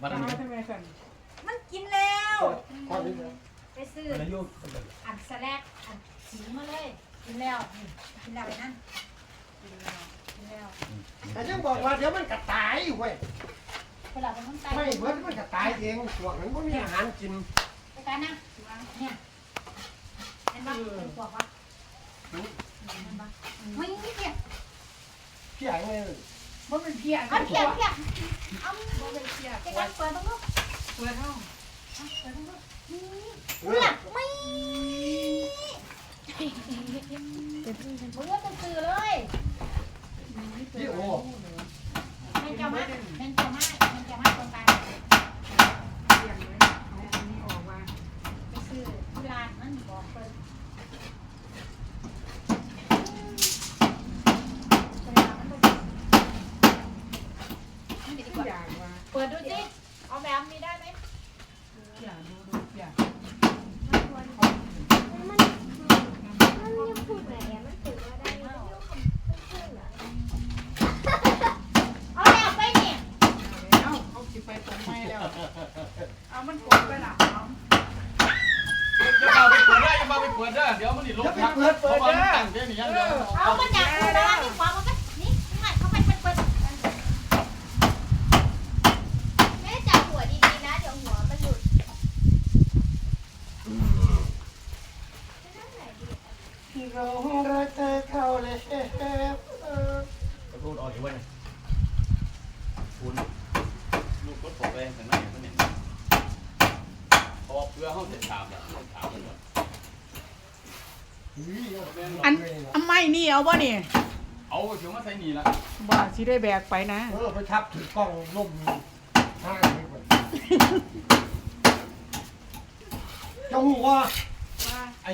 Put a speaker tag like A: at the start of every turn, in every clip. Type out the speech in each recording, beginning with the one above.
A: วัน
B: เอา
A: นี้
B: ทำไมสั่น
C: มันกินแล้ว
D: ข้อนี้นะ
C: ไปซื้อ
A: วันนี้ยุ่ง
C: อันสแลกอันสีมาเลย กินแล้วนี่กินแล้วไปนั่นกินแล้วกินแล้ว
D: แต่ยังบอกว่าเดี๋ยวมันกระตายเว้ย
C: เวลาเป็นคนไต
D: ไม่เบิดมันกระตายเองพวกนั้นก็มีอาหารกิน
C: ไปกันนะเนี่ยเห็นปะเห็นบอกว่าเห็นปะไม่นี่เพี้ย
D: พี่ใหญ่ไง
B: มันเป็นเพี้ย
C: อันเพี้ยเพียเอา
B: มันเป็นเพีย
C: จะกันเปิดตรงนู้น
B: เปิดห้อง
C: เปิดตรงนู้นนี่
D: เอ
C: เนี่
D: อย
C: ไม่มึงก็ต้องซื้อเลย
D: นี่โอ้
C: แม่งจะมาแม่งจะมาแม่งจะมาตรงกลาง
B: เพี้ยเลยเอาอันนี้ออกมา
C: ไปซื้อที่ร้านนั่นบอกเปิดนี่ดีกว่า
B: อยากว่า
C: เปิดดูสิ เอาแบบนี้ได้ไหม
B: อยากดูดูอยาก
E: มันมันยังพูดไหนอะมันถือว่าได้ไม่ต้องมันขึ้นเหรอ
C: เอาแบบไปเนี่ย
B: เอาแล้วเขาสิไปตรงไม้แล้ว เอามันกดไปละเอา
A: จะเอาไปเปิดได้จะเอาไปเปิดได้เดี๋ยวมันนี่ลบนะเพราะว่ามันตั้งแค่นี้ยังเดียว
C: เอามันอยากดูนะนี่ขวามันก็นี่ง่ายเข้าไปเปิดเปิด
E: แม่จับหัวดีๆนะ เดี๋ยวหัวมันหลุดจะนั่งไหนดี
D: พี่ร้องรักเธอเข้าเลยเออ
A: จะพูดออกอยู่ว่าเนี่ยคุณลูกรถผมไปแต่นั่นอย่างนี้พอเพื่อห้องเสร็จถามแล้วถามมันก่อน
B: อันอันไม่นี่เอาบ่นี่
A: เอาเดี๋ยวมาใส่นี่ละ
B: บ่สิได้แบกไปนะ
D: เออไปทับถือกล้องล่มห้างไปก่อนเจ้าหูว่า
B: ว่
D: ไอ้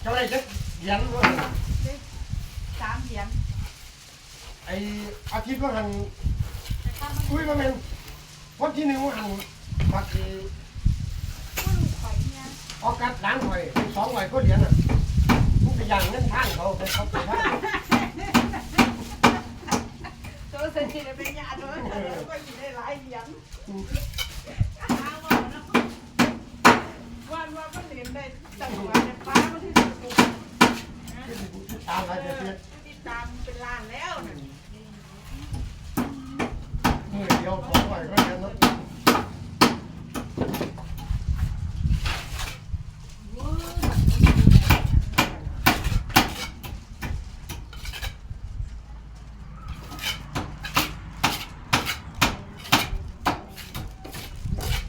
D: เจ้าไรจะเหรียญว่า
B: สามเหรียญ
D: ไอ้อาทิตย์ว่าหันอุ้ยมาเป็นวันที่หนึ่งว่าหันปักคือ
C: คุณข่อยเนี่ย
D: ออกัสล้างหอยเป็นสองหอยก็เหรียญอะทุกอย่างเงินทางเขาไปเขาไปทาง
B: ตัวเศรษฐีเป็นญาติด้วยก็สิได้หลายเหรียญวันว่ามันเหรียญได้จังหวะเนี่ยป้ามันที่สุด
D: ตามรายละเอียด
B: ติด ตามเป็นล้านแล้วน่ะ
D: มือเดียวสองหอยก็เหรียญเน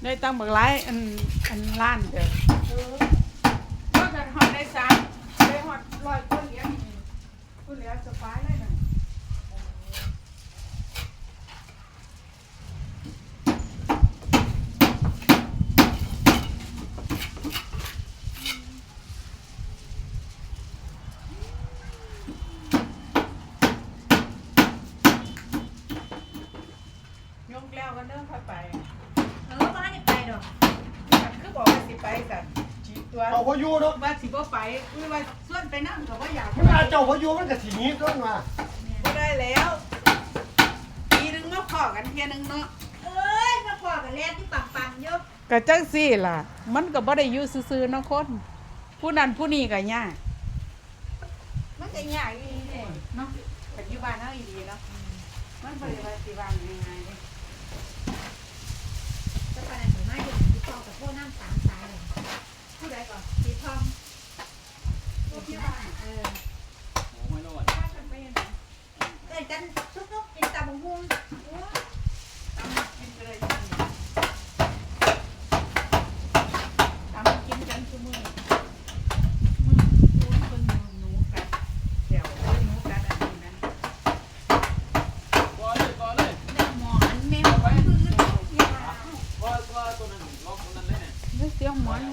B: ได้ตั้งบักหลายอันอันล้านเด้อก็จะหอดได้สามได้หอดร้อยคนเหรียญนี่คนเหรียญสบายเลยน่ะ ยกแล้วก็เริ่มค่อยไป
C: เออบ้านนี่ไปดอก
B: คือบอกว่าสิไปกันจี ตัว
D: เอาพายุเนาะ
B: ว่าสิบ่ไปคือว่าส่วนไปนั่งก็ว่าอยาก
D: มันอาเจ้าพายุมันก็สีนี้ต้นมา
B: บ่ได้แล้วปีหนึงมาขอกันเทียหนึงเนาะ
C: เอ้ยมาพอกันแล้วที่ปังปังๆอยู่
B: ก็จังซี่ล่ะ มันก็บ่ได้อยู่ซื่อๆเนาะคน ผู้นั้นผู้นี้ก็ยากมันก็ยากอีหลีเด้เนาะปัจจุบันเฮาอีหลีเนาะมันบ่ได้ว่าสิวางง่ายๆเด้
C: จะไปไหนถึงไม่ถึงที่ทองกับพวกน้ำสามสายเลย
B: ผู้ใดก่อน
C: ที่ทอง
B: ผู้ที่บ้าน
C: เออ
A: โอ้ไม่รอด
B: พากันไปยังไง
C: เอ้ยกันทุกๆกินตาบุ้งบุ้ง
B: ตำกินไปเลยอย่างนี้ตำกินกันซุมื้อมื้อมื้อเพิ่นหนูกัดเดี๋ยวเอ้ยหนูกัดอันนี้นะ
A: ก่อนเลยก่อนเลย
C: ได้หมอนแมวพื้น
A: ว่าว่าตัวนั้นล็อกตัวนั้นเลยเนี่ย
B: นึกเสียงหมอนให้
A: ว่าแม่ตัวผม
C: หมุนไปได้หรอกห มอน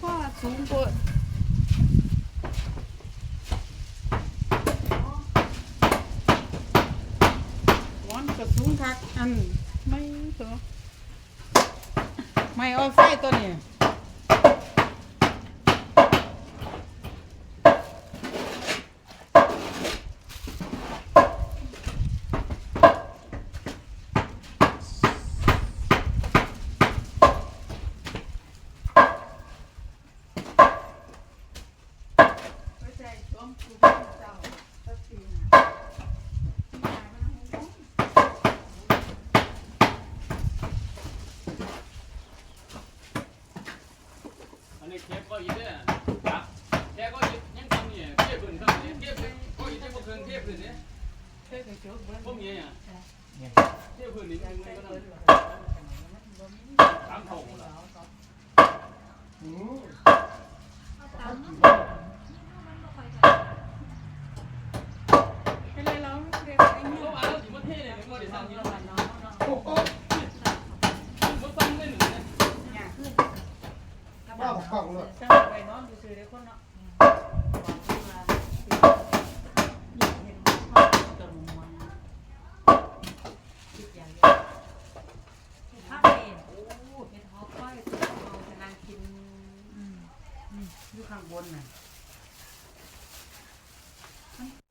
B: ข้อสูงกว่าหมอนก็สูงคักอันไม่ตัวไม่ออยไฟตัวนี้
A: อันนี้เทปก็อีกเนี่ยแค่ก็อีกยังทำเนี่ยเทียบพื้นครับเนี่ยฝืนก็อีกเทียบพื้นเทียบพื้นเนี่ยพวกเนี่ยเทียบพื้นนี่มันก็ต้องสามถงละ
D: อืม
B: เป็นไรเราเรียกไอ้เนี่ย
A: เขาเอาอยู่มาเท่เลยก็เดี๋ยวทำนี่
D: โอ้โห
A: มาฟังไม่หนึ่งนะ
B: เนี่ยขึ้น
D: บ้าบอกกล้องเลย
B: สมัยไปนอนดูซื้อได้คน เนาะ
C: ถ้าเป็นโอ้เป็นฮอปไฟเราจะนั่งกิน
B: ยู่ข้างบนน่ะ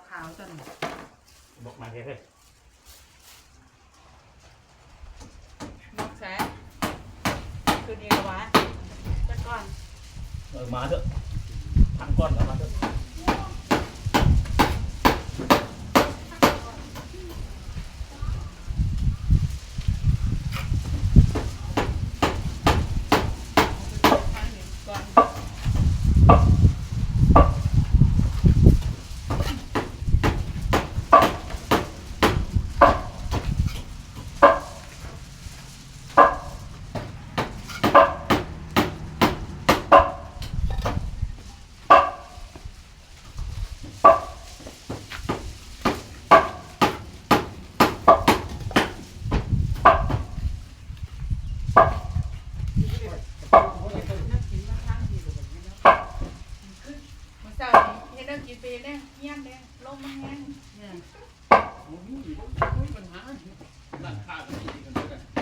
B: ขาวจัง
A: บอกมาเท่เลย
B: นกแสคือนี่ละวะจะก่อน
A: เออมาเถอะ พันก้อนแล้วมาเถอ
B: เด้อกี่ปีเด้อเงี้ยนเด้ลมมันแห้ง
C: เนี่ย โอ้ย
A: มัญหาหลังคาก็มีกันด้วยกัน